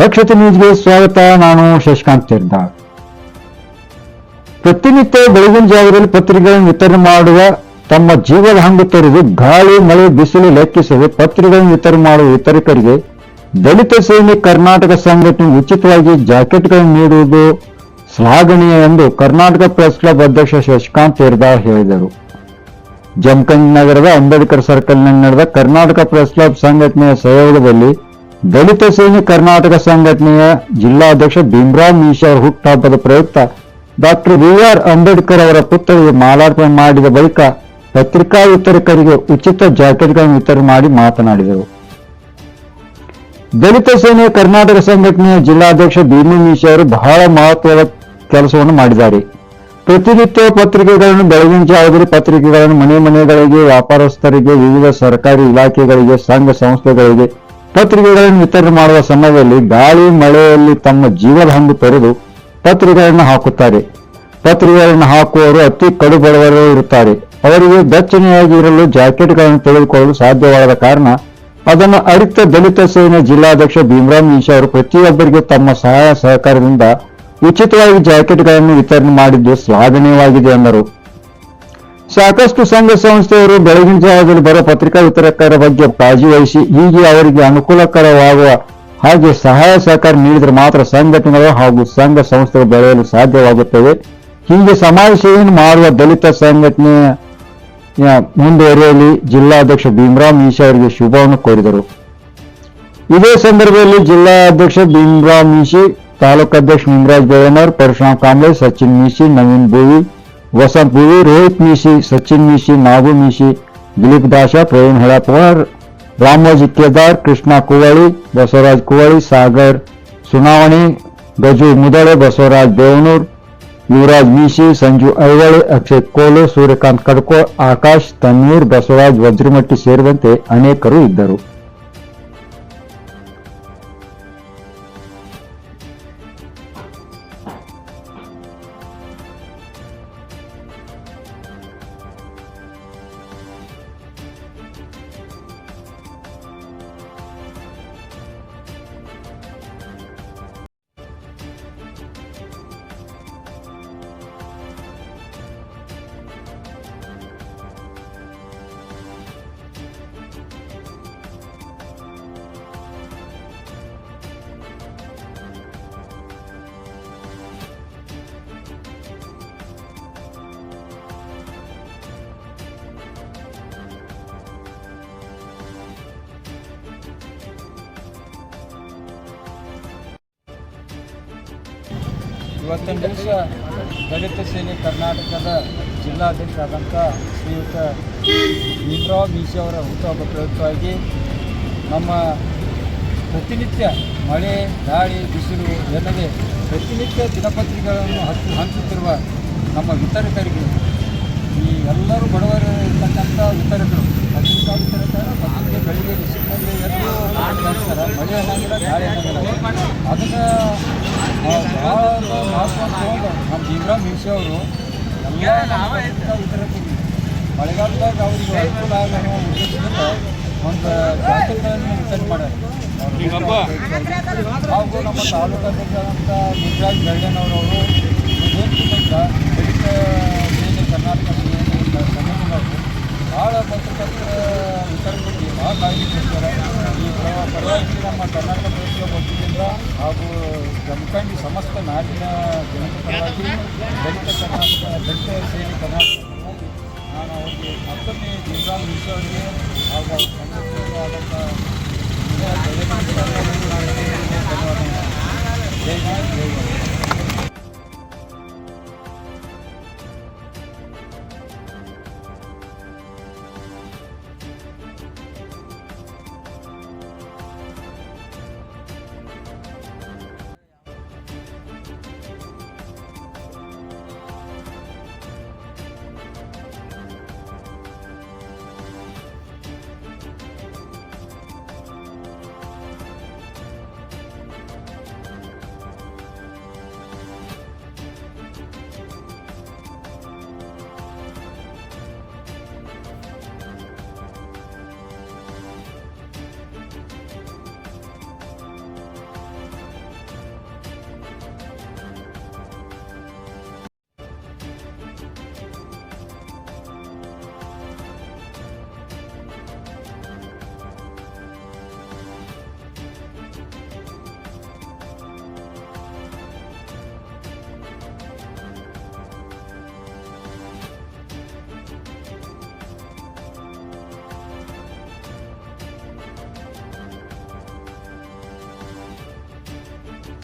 ದಕ್ಷತೆ ನ್ಯೂಸ್ಗೆ ಸ್ವಾಗತ. ನಾನು ಶಶಿಕಾಂತ್ ತೀರ್ಥ ಪ್ರತಿನಿತ್ಯ ಬೆಳಗಿನ ಜಾವದಲ್ಲಿ ಪತ್ರಿಕೆಗಳನ್ನು ವಿತರಣೆ ಮಾಡುವ ತಮ್ಮ ಜೀವದ ಹಂಗು ತೊರೆದು. ಗಾಳಿ, ಮಳೆ, ಬಿಸಿಲು ಲೆಕ್ಕಿಸದೆ ಪತ್ರಿಕೆಗಳನ್ನು ವಿತರಣೆ ಮಾಡುವ ವಿತರಕರಿಗೆ ದಲಿತ ಸೇನೆ ಕರ್ನಾಟಕ ಸಂಘಟನೆ ಉಚಿತವಾಗಿ ಜಾಕೆಟ್ಗಳನ್ನು ನೀಡುವುದು ಶ್ಲಾಘನೀಯ ಎಂದು ಕರ್ನಾಟಕ ಪ್ರೆಸ್ ಕ್ಲಬ್ ಅಧ್ಯಕ್ಷ ಶಶಿಕಾಂತ್ ತೇರ್ದಾರ್ ಹೇಳಿದರು. ಜಮಖಂಡಿ ನಗರದ ಅಂಬೇಡ್ಕರ್ ಸರ್ಕಲ್ನಲ್ಲಿ ನಡೆದ ಕರ್ನಾಟಕ ಪ್ರೆಸ್ ಕ್ಲಬ್ ಸಂಘಟನೆಯ ಸಹಯೋಗದಲ್ಲಿ ದಲಿತ ಸೇನೆ ಕರ್ನಾಟಕ ಸಂಘಟನೆಯ ಜಿಲ್ಲಾಧ್ಯಕ್ಷ ಭೀಮರಾವ್ ಮೀಶಾ ಅವರ ಹುಟ್ಟುಹಬ್ಬದ ಪ್ರಯುಕ್ತ ಡಾಕ್ಟರ್ ಬಿಆರ್ ಅಂಬೇಡ್ಕರ್ ಅವರ ಪುತ್ಥಳಿಗೆ ಮಾಲಾರ್ಪಣೆ ಮಾಡಿದ ಬಳಿಕ ಪತ್ರಿಕಾ ವಿತರಕರಿಗೆ ಉಚಿತ ಜಾಕೆಟ್ಗಳನ್ನು ವಿತರಣೆ ಮಾಡಿ ಮಾತನಾಡಿದರು. ದಲಿತ ಸೇನೆ ಕರ್ನಾಟಕ ಸಂಘಟನೆಯ ಜಿಲ್ಲಾಧ್ಯಕ್ಷ ಭೀಮು ಮೀಶಾ ಅವರು ಬಹಳ ಮಹತ್ವದ ಕೆಲಸವನ್ನು ಮಾಡಿದ್ದಾರೆ. ಪ್ರತಿನಿತ್ಯ ಪತ್ರಿಕೆಗಳನ್ನು ಬೆಳಗಿನ ಜಾವದಲ್ಲಿ ಪತ್ರಿಕೆಗಳನ್ನು ಮನೆ ಮನೆಗಳಿಗೆ, ವ್ಯಾಪಾರಸ್ಥರಿಗೆ, ವಿವಿಧ ಸರ್ಕಾರಿ ಇಲಾಖೆಗಳಿಗೆ, ಸಂಘ ಸಂಸ್ಥೆಗಳಿಗೆ ಪತ್ರಿಕೆಗಳನ್ನು ವಿತರಣೆ ಮಾಡುವ ಸಮಯದಲ್ಲಿ ಗಾಳಿ ಮಳೆಯಲ್ಲಿ ತಮ್ಮ ಜೀವದ ಹಂಗು ತೊರೆದು ಪತ್ರಿಕೆಗಳನ್ನು ಹಾಕುತ್ತಾರೆ. ಪತ್ರಿಕೆಗಳನ್ನು ಹಾಕುವವರು ಅತಿ ಕಡು ಬಡವರು ಇರುತ್ತಾರೆ. ಅವರಿಗೆ ಬೆಚ್ಚನೆಯಾಗಿ ಇರಲು ಜಾಕೆಟ್ಗಳನ್ನು ತೆಗೆದುಕೊಳ್ಳಲು ಸಾಧ್ಯವಾದ ಕಾರಣ ಅದನ್ನು ಅರಿತ ದಲಿತ ಸೇನೆ ಜಿಲ್ಲಾಧ್ಯಕ್ಷ ಭೀಮರಾಮ್ ಮೀಶಾ ಅವರು ಪ್ರತಿಯೊಬ್ಬರಿಗೆ ತಮ್ಮ ಸಹಾಯ ಸಹಕಾರದಿಂದ ಉಚಿತವಾಗಿ ಜಾಕೆಟ್ಗಳನ್ನು ವಿತರಣೆ ಮಾಡಿದ್ದು ಶ್ಲಾಘನೀಯವಾಗಿದೆ ಎಂದರು. ಸಾಕಷ್ಟು ಸಂಘ ಸಂಸ್ಥೆಯವರು ಬೆಳಗಿನ ಜಾವದಲ್ಲಿ ಬರೋ ಪತ್ರಿಕಾ ವಿತರಕರ ಬಗ್ಗೆ ಕಾಳಜಿ ವಹಿಸಿ, ಹೀಗೆ ಅವರಿಗೆ ಅನುಕೂಲಕರವಾಗುವ ಹಾಗೆ ಸಹಾಯ ಸಹಕಾರ ನೀಡಿದರೆ ಮಾತ್ರ ಸಂಘಟನೆಗಳು ಹಾಗೂ ಸಂಘ ಸಂಸ್ಥೆಗಳು ಬೆಳೆಯಲು ಸಾಧ್ಯವಾಗುತ್ತವೆ. ಹೀಗೆ ಸಮಾಜ ಸೇವೆಯನ್ನು ಮಾಡುವ ದಲಿತ ಸಂಘಟನೆಯ ಮುಂದುವರಿಯಲಿ. ಜಿಲ್ಲಾಧ್ಯಕ್ಷ ಭೀಮರಾವ್ ಮೀಶಾ ಅವರಿಗೆ ಶುಭವನ್ನು ಕೋರಿದರು. ಇದೇ ಸಂದರ್ಭದಲ್ಲಿ ಜಿಲ್ಲಾಧ್ಯಕ್ಷ ಭೀಮರಾವ್ ಮೀಶಿ ತಾಲೂಕು ಅಧ್ಯಕ್ಷ ನಿಮರಾಜ್ ಗವರ್ನರ್ ಪರಶುರಾಮ್ ಕಾಂಬ್ಳೆ ಸಚಿನ್ ಮೀಶಿ, ನವೀನ್ ಭೂವಿ ವಸಂತ್ ಭೂವಿ ರೋಹಿತ್ ಮೀಸಿ ಸಚಿನ್ ಮೀಶಿ, ನಾಗು ಮೀಸಿ ದಿಲೀಪ್ ದಾಶ, ಪ್ರವೀಣ್ ಹಳಪವಾರ್ ರಾಮೋಜಿ ಕೇದಾರ್, ಕೃಷ್ಣ ಕುವಳಿ, ಬಸವರಾಜ್ ಕುವಳಿ, ಸಾಗರ್ ಸುನಾವಣಿ, ಗಜು ಮುದಳೆ, ಬಸವರಾಜ್ ದೇವನೂರ್ ಯುವರಾಜ್ ಮೀಶಿ, ಸಂಜು ಐವಳೆ, ಅಕ್ಷಯ್ ಕೋಲು, ಸೂರ್ಯಕಾಂತ್ ಕಡ್ಕೋ, ಆಕಾಶ್, ತನ್ನೀರ್, ಬಸವರಾಜ್, ವಜ್ರಮಟ್ಟಿ ಸೇರಿದಂತೆ ಅನೇಕರು ಇದ್ದರು. ಇವತ್ತಿನ ದಿವಸ ದಲಿತ ಸೇನೆ ಕರ್ನಾಟಕದ ಜಿಲ್ಲಾಧ್ಯಕ್ಷರಾದಂಥ ಶ್ರೀಯುತ ಭೀಮರಾವ್ ಮೀಶಿ ಅವರ ಹುಟ್ಟುಹಬ್ಬ ಪ್ರಯುಕ್ತವಾಗಿ ನಮ್ಮ ಪ್ರತಿನಿತ್ಯ ಮಳೆ, ಗಾಳಿ, ಬಿಸಿಲು ಎನ್ನದೆ ಪ್ರತಿನಿತ್ಯ ದಿನಪತ್ರಿಕೆಗಳನ್ನು ಹಚ್ಚಿ ಹಂಚುತ್ತಿರುವ ನಮ್ಮ ವಿತರಕರಿಗೆ, ಈ ಎಲ್ಲರೂ ಬಡವರು ಇರ್ತಕ್ಕಂಥ ವಿತರಕರು, ಪತ್ರಿಕಾ ವಿತರಕರ, ಪತ್ರಿಕೆ ಬೆಳಿಗ್ಗೆ ಎಲ್ಲರೂ ಮಳೆ ಅನ್ನಂಗಿಲ್ಲ, ಗಾಳಿ ಅದನ್ನು ನಮ್ಮ ಭೀಮರಾವ್ ಮೀಶಿ ಅವರು ಮಳೆಗಾಲದಾಗ ಅವ್ರಿಗೆ ಅನುಕೂಲ ಆಗೋ ಒಂದು ಜಾಕೆಟ್ಗಳನ್ನು ವಿತರಣೆ ಮಾಡ್ಯಾರ ಹಾಗೂ ನಮ್ಮ ತಾಲೂಕಾಧ್ಯಕ್ಷರಾದಂಥ ಗುಜರಾತ್ ಇದೇನಿಂದ ದಲಿತ ಸೇನೆ ಕರ್ನಾಟಕ ಸೇನೆ ಸಂಘಟನೆಗಳು ಭಾಳ ಪತ್ರಕರ್ತರ ವಿತರಣೆಗೆ ಭಾಳ ಕಾಳಜಿ ನಮ್ಮ ಕರ್ನಾಟಕ ಪ್ರದೇಶ ವತಿಯಿಂದ ಹಾಗೂ ಜಮಖಂಡಿ ಸಮಸ್ತ ನಾಡಿನ ಜನತೆ ಪರವಾಗಿ ದಲಿತ ಕರ್ನಾಟಕ, ದಲಿತ ಸೇನೆ ಕರ್ನಾಟಕ ನಾನು ಅವರಿಗೆ ಮತ್ತೊಮ್ಮೆ ಭೀಮರಾವ್ ಮಿಶ್ರ ಅವರಿಗೆ ಹಾಗೂ ಅವ್ರ ಸಂಘಟನೆಗೂ ಆದಂಥ ಧನ್ಯವಾದಗಳು ಜೈ ಜೈ.